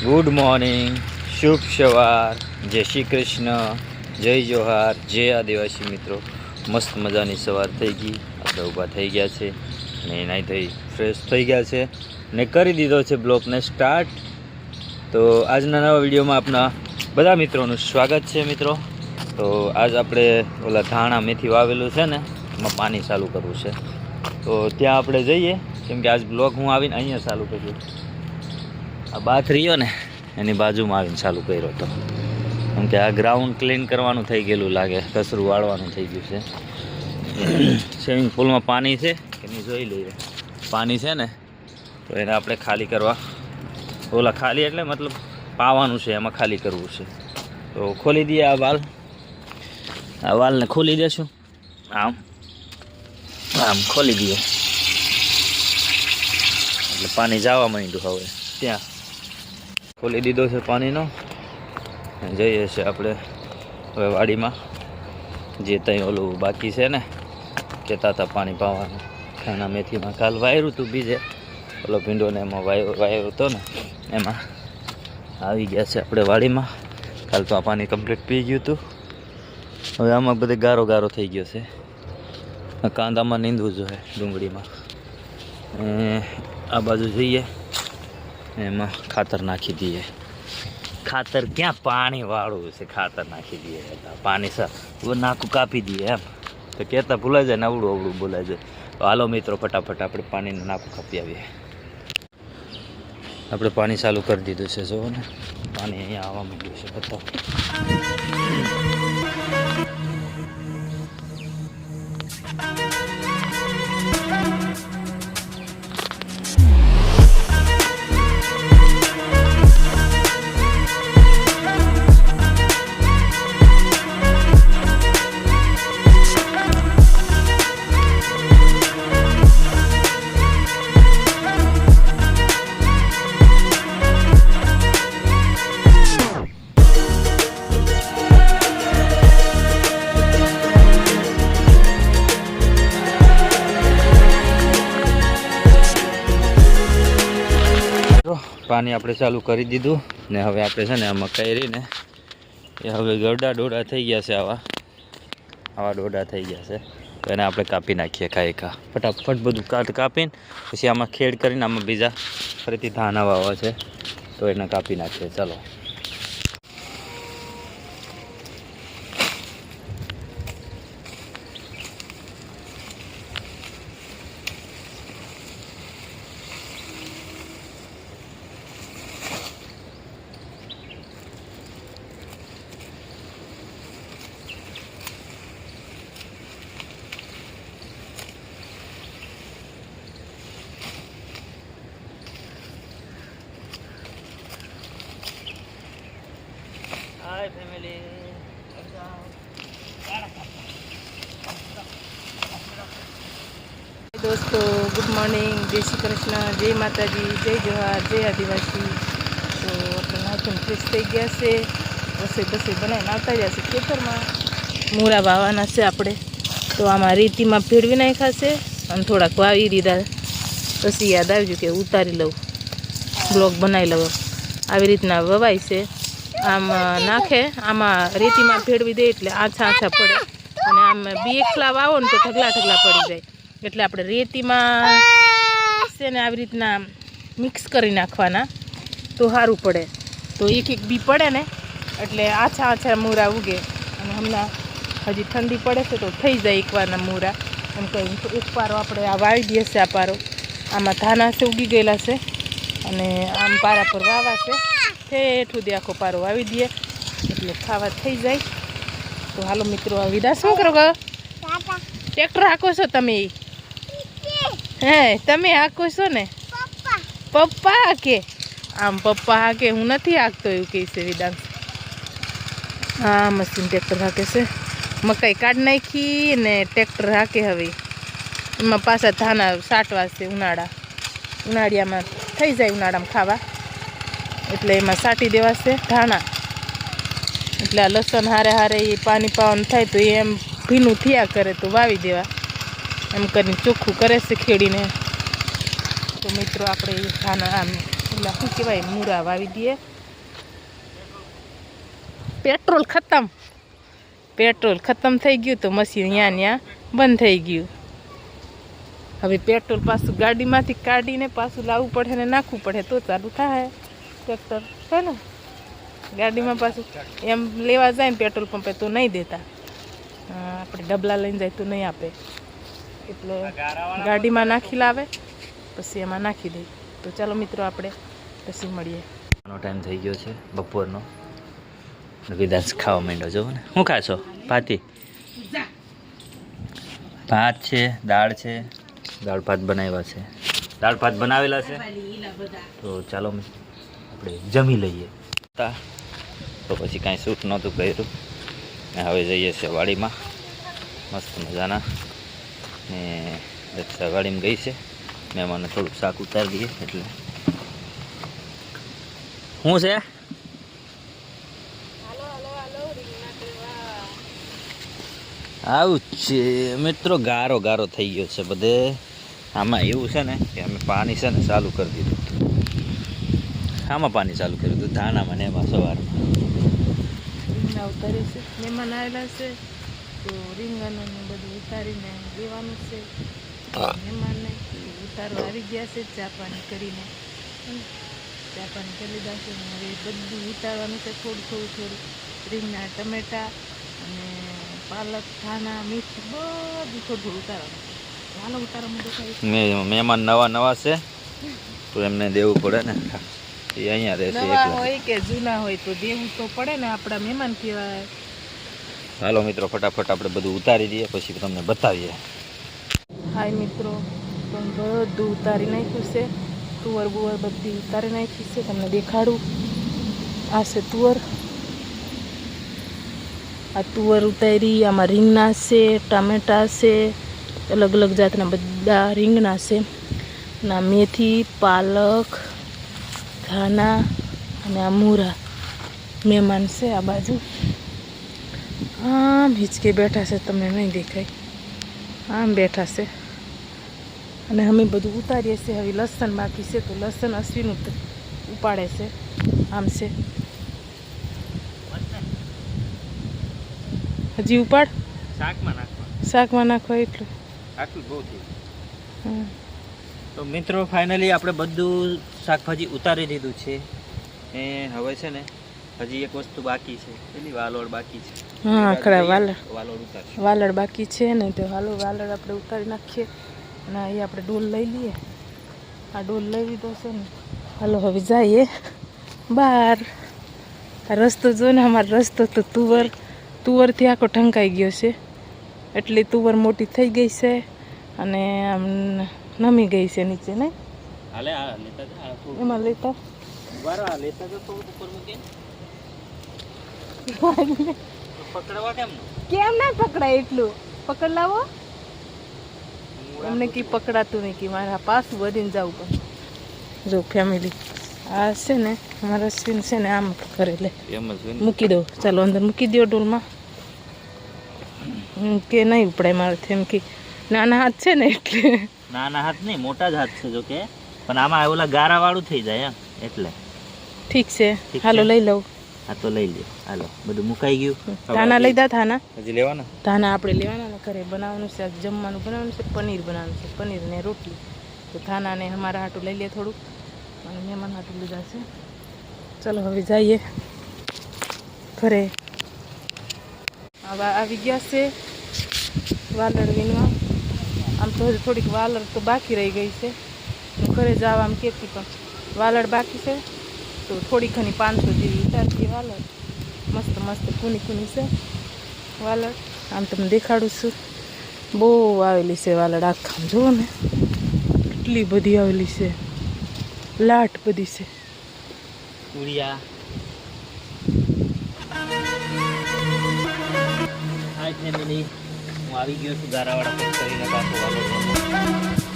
Good morning શુભ સવાર જય શ્રી કૃષ્ણ જય જોહાર જય આદિવાસી મિત્રો મસ્ત મજાની સવાર થઈ ગઈ આપણે ઊભા થઈ ગયા છે ને નાઈ થઈ ફ્રેશ થઈ ગયા છે ને કરી દીધો છે બ્લોગને સ્ટાર્ટ તો આજના નવા વિડીયોમાં આપણા બધા મિત્રોનું સ્વાગત છે મિત્રો તો આજ આપણે ઓલા ધાણા મેથી વાવેલું છે ને એમાં પાણી ચાલુ કરવું છે તો ત્યાં આપણે જઈએ કેમ કે આજ બ્લોગ હું આવીને અહીંયા ચાલુ કર્યું આ બાથ રહ્યો ને, એની બાજુમાં આવીને ચાલુ કર્યો હતો કેમ કે આ ગ્રાઉન્ડ ક્લીન કરવાનું થઈ ગયેલું લાગે, કચરું વાળવાનું થઈ ગયું છે. સ્વિમિંગ પુલમાં પાણી છે કે નહીં જોઈ લઈએ. પાણી છે ને, તો એને આપણે ખાલી કરવા. ઓલા ખાલી એટલે મતલબ પાવાનું છે, એમાં ખાલી કરવું છે. તો ખોલી દઈએ આ વાલ. આ વાલને ખોલી દેશું. આમ. આમ ખોલી દઈએ. એટલે પાણી જવા માંડ્યું હવે. ત્યાં. ખોલી દીધો છે પાણીનો. જઈએ છીએ આપણે હવે વાડીમાં. જે ત્યાં ઓલું બાકી છે ને કહેતા હતા પાણી પાવાનું. ખાના મેથીમાં કાલ વાયરું હતું બીજે. ઓલો ભીંડોને એમાં વાયર વાયર હતો ને, એમાં આવી ગયા છે આપણે વાડીમાં. કાલ તો આ પાણી કમ્પ્લીટ પી ગયું હતું હવે આમાં બધે ગારો ગારો થઈ ગયો છે. કાંદામાં નીંદવું જોઈએ ડુંગળીમાં. આ બાજુ જઈએ. એમાં ખાતર નાખી દઈએ. ખાતર ક્યાં પાણી વાળું છે? ખાતર નાખી દઈએ. પાણી સર નાખું કાપી દઈએ એમ. તો કહેતા ભૂલાઈ જાય ને અવડું અવડું ભૂલાઈ જાય. તો હાલો મિત્રો, ફટાફટ આપણે પાણીનું નાખું કાપી આવીએ. આપણે પાણી ચાલુ કરી દીધું છે, જોવો ને. પાણી અહીંયા આવવા માંડ્યું છે. બતાવો. પાણી આપણે ચાલુ કરી દીધું ને હવે આપણે છે ને આમાં મકાઈ એ હવે ગરડા ડોડા થઈ ગયા છે આવા. આવા ડોડા થઈ ગયા છે. તો એને આપણે કાપી નાખીએ ખાઈ ખા. ફટાફટ બધું કાટ કાપીને પછી આમાં ખેડ કરીને આમાં બીજા ફરીથી ધાના વાવવા છે. તો એને કાપી નાખીએ. ચાલો. દોસ્તો ગુડ મોર્નિંગ જય શ્રી કૃષ્ણ, જય માતાજી, જય જવાહર, જય આદિવાસી. તો આપણે નાખીને ફ્રેશ થઈ ગયા છે. રસોઈ બસોઈ બનાવીને આવતા રહ્યા છે ખેતરમાં. મૂરા વાવવાના છે આપણે. તો આમાં રીતિમાં ભેળવી નાખ્યા છે અને થોડાક વાવી દીધા. પછી યાદ આવ્યું કે ઉતારી લઉં. બ્લોગ બનાવી લઉં. આવી રીતના વવાય છે. આમ નાખે. આમાં રેતીમાં ભેળવી દે એટલે આછા આછા પડે. અને આમ બી એકલા વાવો ને તો ઢગલા ઢગલા પડી જાય. એટલે આપણે રેતીમાં છે ને આવી રીતના મિક્સ કરી નાખવાના તો સારું પડે. તો એક એક બી પડે ને એટલે આછા આછા મૂરા ઉગે. અને હમણાં હજી ઠંડી પડે છે તો થઈ જાય એકવારના મૂરા. એમ કહી એક પારો આપણે આ વાવી દઈએ છે આ પારો. આમાં ધાના છે, ઉગી ગયેલા છે. અને આમ પારા પર વાવા છે. ઠેઠ દે આખો પારો વાવી દઈએ. એટલે ખાવા થઈ જાય. તો હાલો મિત્રો આ વિદા શું કરો ગયો ટ્રેક્ટર હાકો છો તમે? હે તમે હાકો છો ને? પપ્પા. હાકે? આમ પપ્પા હાકે હું નથી હાકતો એવું કહે છે વિદાંશ હા મશીન ટ્રેક્ટર હાકે છે. મકાઈ કાઢ નાખી ને ટ્રેક્ટર હાકે હવે. એમાં પાછા ધાના સાટવા છે ઉનાળા. ઉનાળિયામાં થઈ જાય ઉનાળામાં ખાવા. એટલે એમાં સાટી દેવા છે ધાણા. એટલે આ લસણ હારે હારે એ પાણી પાવાનું થાય તો એ એમ ભીનું થયા કરે તો વાવી દેવા. એમ કરીને ચોખ્ખું કરે છે ખેડીને. તો મિત્રો આપણે એ ધાના આમ પેલા શું કહેવાય, મૂળા વાવી દઈએ. પેટ્રોલ ખતમ. પેટ્રોલ ખતમ થઈ ગયું તો મશીન ત્યાં ત્યાં બંધ થઈ ગયું. હવે પેટ્રોલ પાછું ગાડીમાંથી કાઢીને પાછું લાવવું પડે ને નાખવું પડે તો ચાલુ થાય. ટ્રેક્ટર હે ને? ગાડીમાં પાછું એમ લેવા જાય ને પેટ્રોલ પંપે તો નહીં દેતા. આપણે ડબલા લઈને જાય તો નહીં આપે. એટલે ગાડીમાં નાખી લાવે પછી એમાં નાખી દે. તો ચાલો મિત્રો આપણે પછી મળીએ. ટાઈમ થઈ ગયો છે બપોરનો. વિદાસ ખાવા માંડ્યો છો ને? શું ખાશો? ભાતી. ભાત છે દાળ છે. દાળ ભાત બનાવ્યા છે. દાળ ભાત બનાવેલા છે. તો ચાલો આપણે જમી લઈએ. તા પછી કાંઈ સૂટ નહોતું કર્યું. હવે જઈએ છીએ વાડીમાં મસ્ત મજાના. ને દક્ષા વાડીમાં ગઈ છે. મહેમાનને થોડુંક શાક ઉતારી દઈએ એટલે. શું છે? આવું છે. મિત્રો, ગારો ગારો થઈ ગયો છે બધે. આમાં એવું છે ને કે અમે પાણી છે ને ચાલુ કરી દીધું. આમાં પાણી ચાલુ કર્યું હતું, ધાણામાં ને એમાં સવારમાં ઉતારી છે મહેમાન આવેલા છે, તો રીંગણને બધું ઉતારીને દેવાનું છે. મહેમાનને ઉતારવા આવી ગયા છે, ચા પાણી કરીને. ચા પાણી કરી લીધા છે બધું ઉતારવાનું છે, થોડું થોડું થોડું. રીંગણા, ટમેટા અને પાલક, ધાણા, મીઠું, બધું થોડું ઉતારવાનું મહેમાન નવા નવા છે તો એમને દેવું પડે ને. એ અહીંયા રહેશે નવા હોય કે જૂના હોય તો દેવું તો પડે ને આપણા મહેમાન કહેવાય. હાલો મિત્રો ફટાફટ આપણે બધું ઉતારી દઈએ પછી તમને બતાવીએ. હાય મિત્રો બધું ઉતારી નાખ્યું છે. તુવર બુવર બધી ઉતારી નાખી છે તમને દેખાડું. આ છે તુવર. આ તુવર ઉતારી આમાં રીંગણા છે ટામેટા છે અલગ અલગ જાતના બધા રીંગણા છે. ના મેથી પાલક ધાના અને આ મૂરા મહેમાન છે આ બાજુ. આમ હિચકે બેઠા છે તમને નહીં દેખાય. આમ બેઠા છે. અને અમે બધું ઉતારીએ છીએ. હવે લસણ બાકી છે તો લસણ અશ્વિનું ઉપાડે છે. આમ છે. હજી ઉપાડ. શાકમાં નાખવા શાકમાં નાખવા એટલું. આટલું બહુ થયું. તો મિત્રો ફાઇનલી આપણે બધું શાકભાજી ઉતારી દીધું છે. એ હવે છે ને હજી એક વસ્તુ બાકી છે. પેલી વાલોળ બાકી છે. હા આખડા વાલડ વાલોડ ઉતાર વાલડ બાકી છે ને તો હાલો વાલડ આપણે ઉતારી નાખીએ. અને અહીં આપણે ડોલ લઈ લઈએ. આ ડોલ લઈ લીધો છે ને. હાલો હવે જઈએ. બહાર આ રસ્તો જો ને અમારો રસ્તો તો તુવર તુવરથી આખો ઢંકાઈ ગયો છે. એટલી તુવર મોટી થઈ ગઈ છે અને આમ નમી ગઈ છે નીચે ને એમાં લેતા. કેમ? ના પકડાય એટલું? પકડ લાવો. એમને કી પકડાતું નહીં કે મારા પાસ વધીને જવું પડે. જો ફેમિલી આ છે ને મારા અશ્વિન છે ને આમ કરે લે. મૂકી દો. ચાલો અંદર મૂકી દો ડોલમાં. કે નહીં ઉપડાય મારાથી એમ કે નાના હાથ છે ને એટલે. નાના હાથ નહીં મોટા જ હાથ છે જો કે. પણ આમાં ઓલા ગારા વાળું થઈ જાય એમ એટલે. ઠીક છે. હાલો લઈ લઉં. હા તો લઈ લે હાલો બધું મુકાઈ ગયું? ધાના લઈ દા ધાના હજી લેવાના? ધાના આપણે લેવાના ઘરે બનાવવાનું છે આજ જમવાનું બનાવવાનું છે પનીર બનાવવાનું છે પનીર ને રોટલી. તો થાનાને અમારા હાટું લઈ લે થોડુંક. અને મહેમાન હાટું લીધા છે. ચલો હવે જઈએ. ઘરે હવે આવી ગયા છે. વાલર વીણવા. આમ તો હજી થોડીક વાલર તો બાકી રહી ગઈ છે. હું ઘરે જવા આમ કહેતી પણ વાલર બાકી છે. તો થોડી ઘણી પાંચસો જેવી ઉતારતી વાલર. મસ્ત મસ્ત કુની કુની છે વાલર. આમ તમને દેખાડું છું. બહુ આવેલી છે વાલડ આખા જુઓ ને. એટલી બધી આવેલી છે. લાટ બધી છે. ઉડિયા. હું આવી ગયો છું ગારાવાળા પેક કરીને પાછો વાલો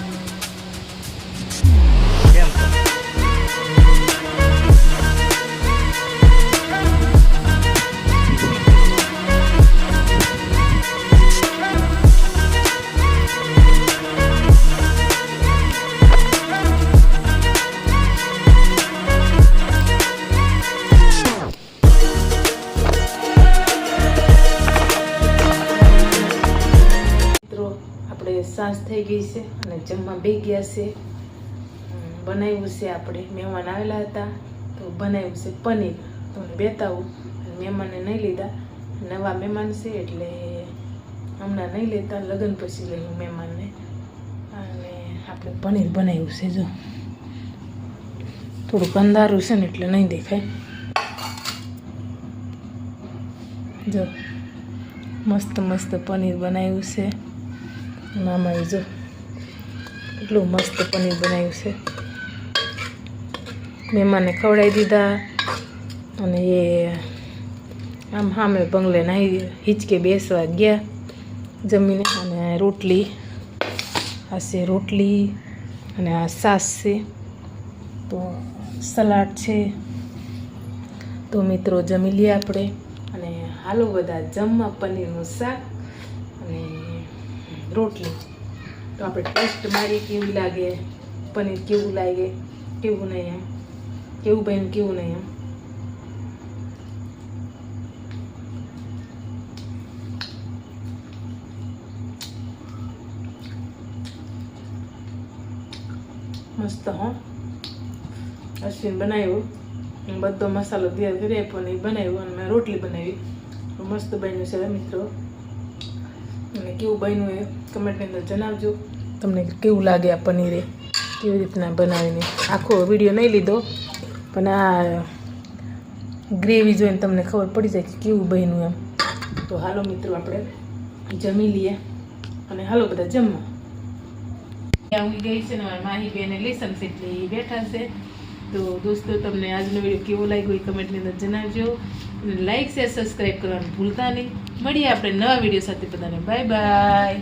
થઈ ગઈ છે અને જમવા બે ગયા છે. બનાવ્યું છે આપણે. મહેમાન આવેલા હતા તો બનાવ્યું છે પનીર. તમને બેતાવું મહેમાને નહીં લીધા. નવા મહેમાન છે એટલે હમણાં નહીં લેતા. લગ્ન પછી લઈ મહેમાનને. અને આપણે પનીર બનાવ્યું છે જો. થોડુંક અંધારું છે ને એટલે નહીં દેખાય. જો, મસ્ત મસ્ત પનીર બનાવ્યું છે. મામાએ જો કેટલું મસ્ત પનીર બનાવ્યું છે. મહેમાનને ખવડાવી દીધા અને એ આમ સામે બંગલે નાહી હિંચકે બેસવા ગયા જમીને અને રોટલી, આ છે રોટલી અને આ સાસ છે. તો સલાડ છે. તો મિત્રો જમી લઈએ આપણે અને હાલો બધા જમવા પનીરનું શાક અને રોટલી. તો આપણે ટેસ્ટ મારીએ કેવી લાગે, પનીર કેવું લાગે, કેવું નહીં એમ. કેવું બન્યું કેવું નહીં એમ. મસ્ત હો. અશ્વિન બનાવ્યું. બધો મસાલો તૈયાર કરી આપ્યો અને એ બનાવ્યું અને મેં રોટલી બનાવી. મસ્ત બન્યું છે મિત્રો. અને કેવું બન્યું એ કમેન્ટની અંદર જણાવજો. તમને કેવું લાગે આ પનીરે? કેવી રીતના બનાવીને? આખો વીડિયો નહીં લીધો પણ આ ગ્રેવી જોઈને તમને ખબર પડી જાય કે કેવું બન્યું એમ. તો હાલો મિત્રો આપણે જમી લઈએ. અને હાલો બધા જમવા. આવી ગઈ છે ને મારી માહી બેને લેસન છે એટલે એ બેઠા છે. તો દોસ્તો તમને આજનો વીડિયો કેવો લાગ્યો એ કમેન્ટની અંદર જણાવજો. લાઈક શેર સબસ્ક્રાઈબ કરવાનું ભૂલતા નહીં. મળીએ આપણે નવા વીડિયો સાથે બધાને. Bye bye.